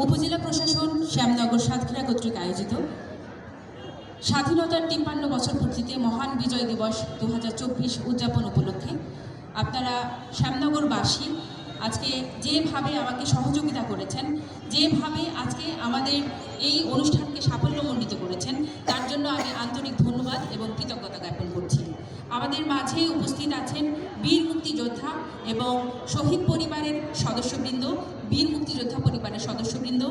উপজেলা প্রশাসন শ্যামনগর সাতক্ষীরা কর্তৃক আয়োজিত স্বাধীনতার তিপ্পান্ন বছর পূর্তিতে মহান বিজয় দিবস দু হাজার চব্বিশ উদযাপন উপলক্ষে আপনারা শ্যামনগরবাসী আজকে যেভাবে আমাকে সহযোগিতা করেছেন, যেভাবে আজকে আমাদের এই অনুষ্ঠানকে সাফল্যমণ্ডিত করেছেন, তার জন্য আমি আন্তরিক ধন্যবাদ এবং কৃতজ্ঞতা জ্ঞাপন করছি। আমাদের মাঝে উপস্থিত আছেন বীর মুক্তিযোদ্ধা এবং শহীদ পরিবারের সদস্যবৃন্দ, বীর মুক্তিযোদ্ধা পরিবারের সদস্যবৃন্দ।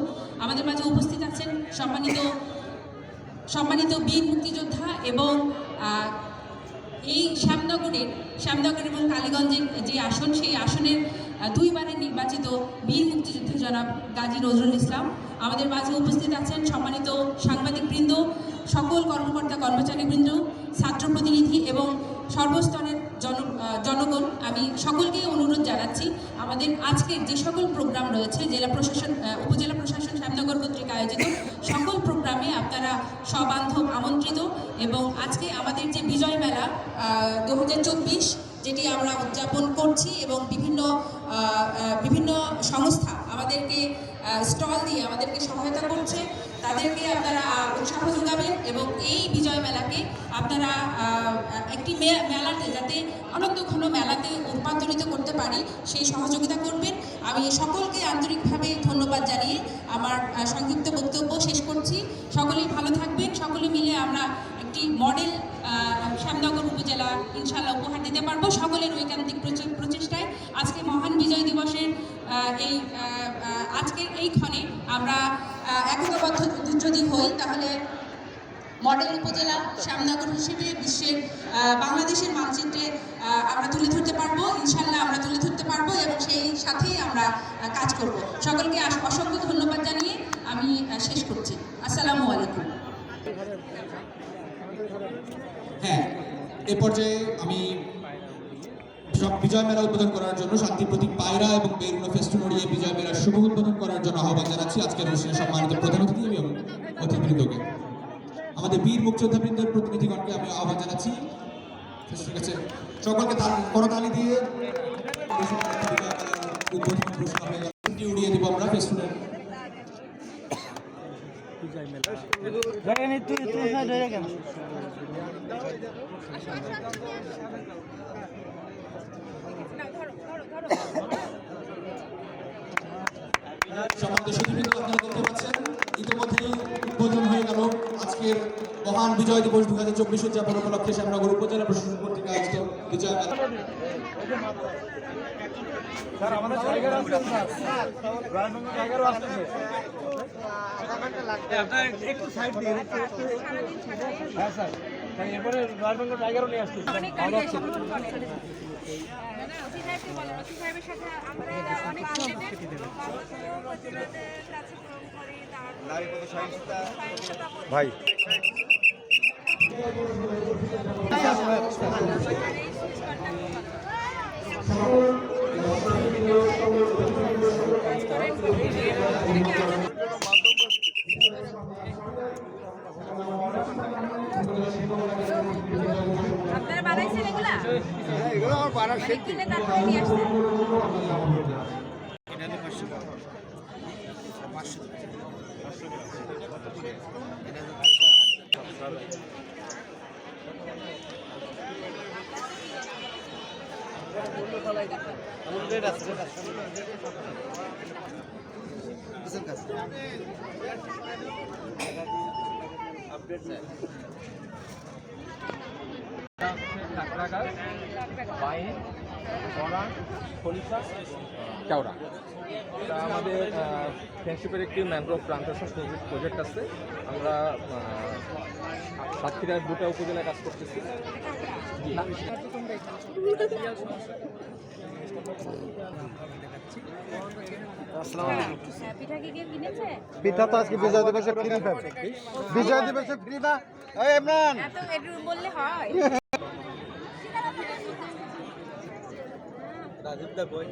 আমাদের মাঝে উপস্থিত আছেন সম্মানিত সম্মানিত বীর মুক্তিযোদ্ধা এবং এই শ্যামনগরের, শ্যামনগর এবং কালীগঞ্জের যে আসন, সেই আসনের দুইবারের নির্বাচিত বীর মুক্তিযোদ্ধা জনাব গাজী নজরুল ইসলাম। আমাদের মাঝে উপস্থিত আছেন সম্মানিত সাংবাদিকবৃন্দ, সকল কর্মকর্তা কর্মচারীবৃন্দ ছাত্র প্রতিনিধি এবং সর্বস্তরের জন জনগণ, আমি সকলকেই অনুরোধ জানাচ্ছি, আমাদের আজকের যে সকল প্রোগ্রাম রয়েছে, জেলা প্রশাসন উপজেলা প্রশাসন, শ্যামনগর কর্তৃক আয়োজিত, সকল প্রোগ্রামে আপনারা সবান্ধব আমন্ত্রিত এবং আজকে আমাদের যে বিজয় মেলা দু হাজার চব্বিশ, যেটি আমরা উদযাপন করছি এবং বিভিন্ন বিভিন্ন সংস্থা আমাদেরকে স্টল দিয়ে আমাদেরকে সহায়তা করছে তাদেরকে আপনারা উৎসাহ যোগাবেন এবং এই বিজয় মেলাকে আপনারা একটি মেলাতে যাতে অনন্ত ঘন মেলাতে রূপান্তরিত করতে পারি, সেই সহযোগিতা করবেন। আমি সকলকে আন্তরিকভাবে ধন্যবাদ জানিয়ে আমার সংক্ষিপ্ত বক্তব্য শেষ করছি। সকলেই ভালো থাকবেন। সকলে মিলে আমরা একটি মডেল শ্যামনগর উপজেলা ইনশাল্লাহ উপহার দিতে পারব সকলের ঐকান্তিক প্রচেষ্টায়। আজকে মহান বিজয় দিবসের এই আজকের এই ক্ষণে আমরা একতাবদ্ধ যদি হই, তাহলে মডেল উপজেলা, শ্যামনগর হিসেবে বিশ্বের বাংলাদেশের মানচিত্রে আমরা তুলে ধরতে পারব, ইনশাল্লাহ আমরা তুলে ধরতে পারব এবং সেই সাথেই আমরা কাজ করব। সকলকে অসংখ্য ধন্যবাদ জানিয়ে আমি শেষ করছি। আসসালামু আলাইকুম। হ্যাঁ এ পর্যায়ে আমি সব বিজয় মেলা উদ্বোধন করার জন্য শান্তি প্রতীক পায়রা এবং বেরুনো ফেস্টুন উড়িয়ে বিজয় মেলার শুভ উদ্বোধন করার জন্য আহ্বান জানাচ্ছি আজকের অনুষ্ঠানে সম্মানিত প্রধান অতিথি এবং অতিথিবৃন্দকে। আমাদের বীর মুক্তিযোদ্ধাবৃন্দের প্রতিনিধিগণকে আমি আহ্বান জানাচ্ছি। ফেস্টুনের কাছে সকলকে করতালি দিয়ে উড়িয়ে দিব আমরা ফেস্টুনের তুই তুই না ধরে কেন সম্মানিত সুধীবৃন্দ আপনারা দেখতে পাচ্ছেন ইতিমধ্যেই উদ্বোধন হয়ে গেল আজকের মহান বিজয় দিবস দু হাজার চব্বিশ উদযাপন উপলক্ষে শ্যামনগর উপজেলা প্রশাসন কর্তৃক আয়োজিত বিজয় স্যার আমাদের টাইগার আসছে স্যার রায়গঞ্জ টাইগারও আসতেছে আপনার একটু সাইড দিয়ে একটু একটু হ্যাঁ স্যার এরপরে টাইগারও নিয়ে আসতেছে অনেক সাথে আমরা তারপর আপনারা বানাইছেন এগুলা এগুলো আমার আসছেন কাঁকড়াগাছ বাইন খলিফা কেওড়া এটা আমাদের ফ্রেন্ডশিপের একটি ম্যানগ্রোভ প্লান্টেশন প্রজেক্ট আছে আমরা সাতক্ষীরার দুটা উপজেলায় কাজ করতেছি হ্যাঁ, পিঠা তো আজকে বিজয় দিবসে ফ্রি পাবে বিজয় দিবসে ফ্রি না ইমরান বললে হয়। রাজীব দা বই